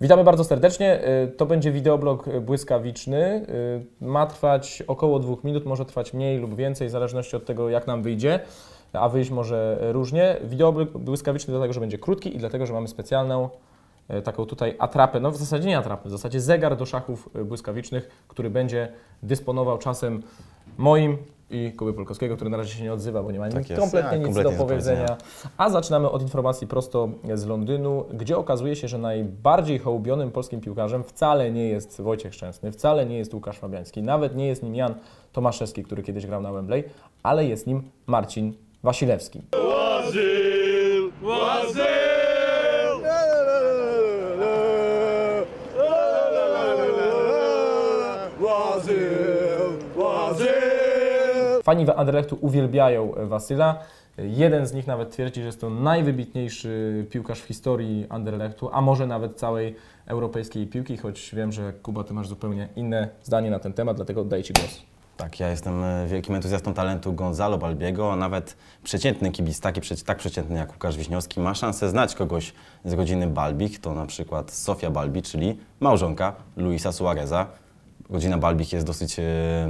Witamy bardzo serdecznie. Y, To będzie wideoblog błyskawiczny. Y, Ma trwać około dwóch minut, może trwać mniej lub więcej, w zależności od tego, jak nam wyjdzie, a wyjść może różnie. Wideoblog błyskawiczny dlatego, że będzie krótki i dlatego, że mamy specjalną y, taką tutaj atrapę, no w zasadzie nie atrapę, w zasadzie zegar do szachów błyskawicznych, który będzie dysponował czasem moim i Kuby Polkowskiego, który na razie się nie odzywa, bo nie ma Tak kompletnie Tak, nic kompletnie do do powiedzenia. A zaczynamy od informacji prosto z Londynu, gdzie okazuje się, że najbardziej hołubionym polskim piłkarzem wcale nie jest Wojciech Szczęsny, wcale nie jest Łukasz Fabiański, nawet nie jest nim Jan Tomaszewski, który kiedyś grał na Wembley, ale jest nim Marcin Wasilewski. Łazyl! Łazyl! Fani Anderlechtu uwielbiają Wasyla. Jeden z nich nawet twierdzi, że jest to najwybitniejszy piłkarz w historii Anderlechtu, a może nawet całej europejskiej piłki, choć wiem, że Kuba, ty masz zupełnie inne zdanie na ten temat, dlatego oddaję Ci głos. Tak, ja jestem e, wielkim entuzjastą talentu Gonzalo Balbiego, nawet przeciętny kibic, taki, tak przeciętny jak Łukasz Wiśniowski, ma szansę znać kogoś z rodziny Balbich. To na przykład Sofia Balbi, czyli małżonka Luisa Suareza. Rodzina Balbich jest dosyć e,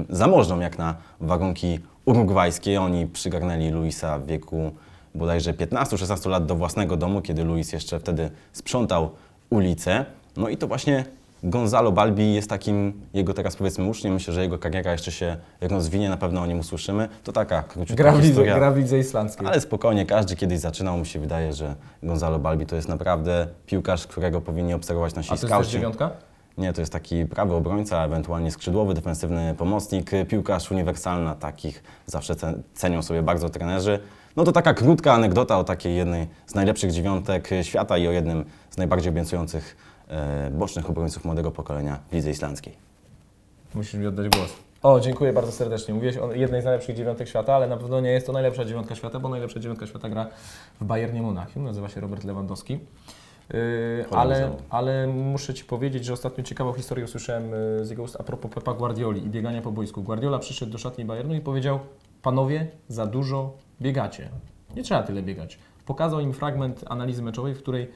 zamożną jak na warunki urugwajskie. Oni przygarnęli Luisa w wieku bodajże 15-16 lat do własnego domu, kiedy Luis jeszcze wtedy sprzątał ulicę. No i to właśnie Gonzalo Balbi jest takim jego teraz powiedzmy uczniem. Myślę, że jego kariera jeszcze się rozwinie, na pewno o nim usłyszymy. To taka króciutka Gra historia. gra w lidze islandzkiej. Ale spokojnie, każdy kiedyś zaczynał. Mi się wydaje, że Gonzalo Balbi to jest naprawdę piłkarz, którego powinni obserwować nasi A to jest skauci. dziewiątka? Nie, to jest taki prawy obrońca, ewentualnie skrzydłowy, defensywny pomocnik, piłkarz uniwersalna, takich zawsze ce- cenią sobie bardzo trenerzy. No to taka krótka anegdota o takiej jednej z najlepszych dziewiątek świata i o jednym z najbardziej obiecujących e, bocznych obrońców młodego pokolenia w lidze islandzkiej. Musisz mi oddać głos. O, dziękuję bardzo serdecznie. Mówiłeś o jednej z najlepszych dziewiątek świata, ale na pewno nie jest to najlepsza dziewiątka świata, bo najlepsza dziewiątka świata gra w Bayernie Monachium, nazywa się Robert Lewandowski. Yy, ale, ale muszę Ci powiedzieć, że ostatnio ciekawą historię usłyszałem yy, z jego ust a propos Pepa Guardioli i biegania po boisku. Guardiola przyszedł do szatni Bayernu i powiedział, panowie, za dużo biegacie. Nie trzeba tyle biegać. Pokazał im fragment analizy meczowej, w której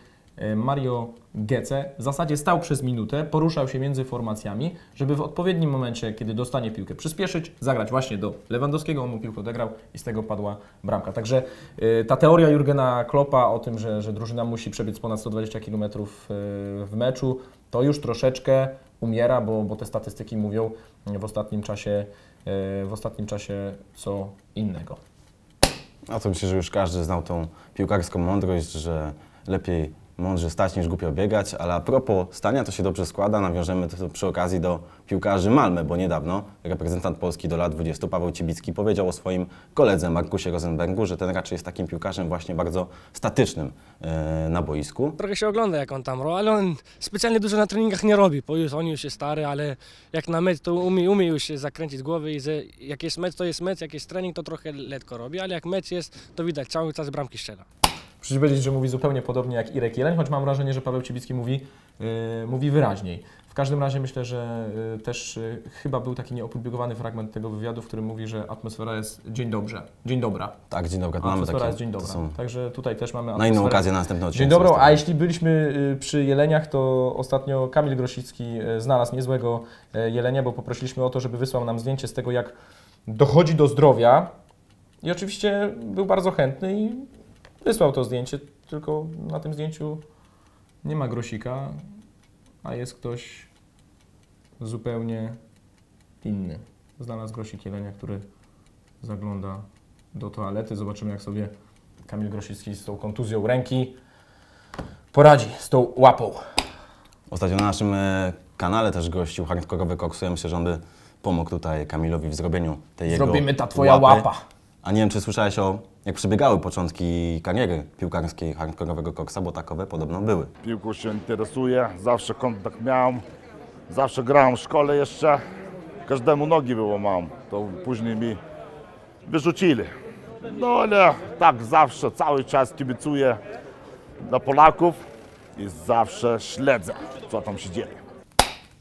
Mario Gece w zasadzie stał przez minutę, poruszał się między formacjami, żeby w odpowiednim momencie, kiedy dostanie piłkę, przyspieszyć, zagrać właśnie do Lewandowskiego, on mu piłkę odegrał i z tego padła bramka. Także e, ta teoria Jurgena Kloppa o tym, że, że drużyna musi przebiec ponad 120 km w meczu, to już troszeczkę umiera, bo, bo te statystyki mówią w ostatnim czasie, e, w ostatnim czasie co innego. No to myślę, że już każdy znał tą piłkarską mądrość, że lepiej mądrze stać niż głupio biegać, ale a propos stania to się dobrze składa, nawiążemy to przy okazji do piłkarzy Malmę, bo niedawno reprezentant Polski do lat 20, Paweł Cibicki, powiedział o swoim koledze Markusie Rosenbergu, że ten raczej jest takim piłkarzem właśnie bardzo statycznym e, na boisku. Trochę się ogląda jak on tam robi, ale on specjalnie dużo na treningach nie robi, bo już, on już jest stary, ale jak na mecz to umie, umie już się zakręcić głowy i jak jest mecz to jest mecz, jak jest trening to trochę letko robi, ale jak mecz jest to widać, cały czas bramki strzela. Przecież powiedzieć, że mówi zupełnie podobnie jak Irek Jeleń, choć mam wrażenie, że Paweł Cibicki mówi, yy, mówi wyraźniej. W każdym razie myślę, że yy, też yy, chyba był taki nieopublikowany fragment tego wywiadu, w którym mówi, że atmosfera jest dzień dobrze, dzień dobra. Tak, dzień dobry, mamy Atmosfera takie, jest dzień dobra. są Także tutaj też mamy na inną atmosferę. okazję na następny odcinek. Dzień dobry, sobie a jeśli byliśmy y, przy jeleniach, to ostatnio Kamil Grosicki y, znalazł niezłego y, jelenia, bo poprosiliśmy o to, żeby wysłał nam zdjęcie z tego, jak dochodzi do zdrowia. I oczywiście był bardzo chętny i wysłał to zdjęcie, tylko na tym zdjęciu nie ma Grosika, a jest ktoś zupełnie inny. Znalazł Grosik jelenia, który zagląda do toalety. Zobaczymy, jak sobie Kamil Grosicki z tą kontuzją ręki poradzi z tą łapą. Ostatnio na naszym e, kanale też gościł hardkorowy koksu. Ja myślę, że on by pomógł tutaj Kamilowi w zrobieniu tej jego Zrobimy ta twoja łapy. łapa. A nie wiem, czy słyszałeś o, jak przebiegały początki kariery piłkarskiej hardkorowego koksa, bo takowe podobno były. Piłką się interesuję, zawsze kontakt miałem, zawsze grałem w szkole jeszcze. Każdemu nogi wyłamałem, to później mi wyrzucili. No ale tak zawsze, cały czas kibicuję dla Polaków i zawsze śledzę, co tam się dzieje.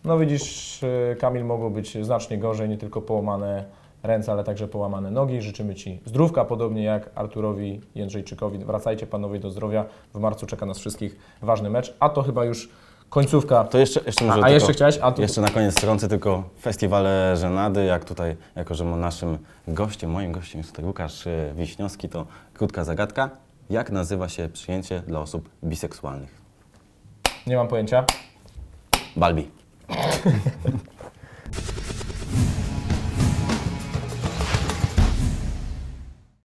No widzisz, y, Kamil mogło być znacznie gorzej, nie tylko połamane ręce, ale także połamane nogi. Życzymy Ci zdrówka, podobnie jak Arturowi Jędrzejczykowi. Wracajcie panowie do zdrowia. W marcu czeka nas wszystkich ważny mecz, a to chyba już Końcówka. To jeszcze, jeszcze może A, a jeszcze chciałeś? A tu- Jeszcze na koniec strącę tylko festiwale żenady, jak tutaj, jako że naszym gościem, moim gościem jest tutaj Łukasz e, Wiśniowski, to krótka zagadka. Jak nazywa się przyjęcie dla osób biseksualnych? Nie mam pojęcia. Balbi.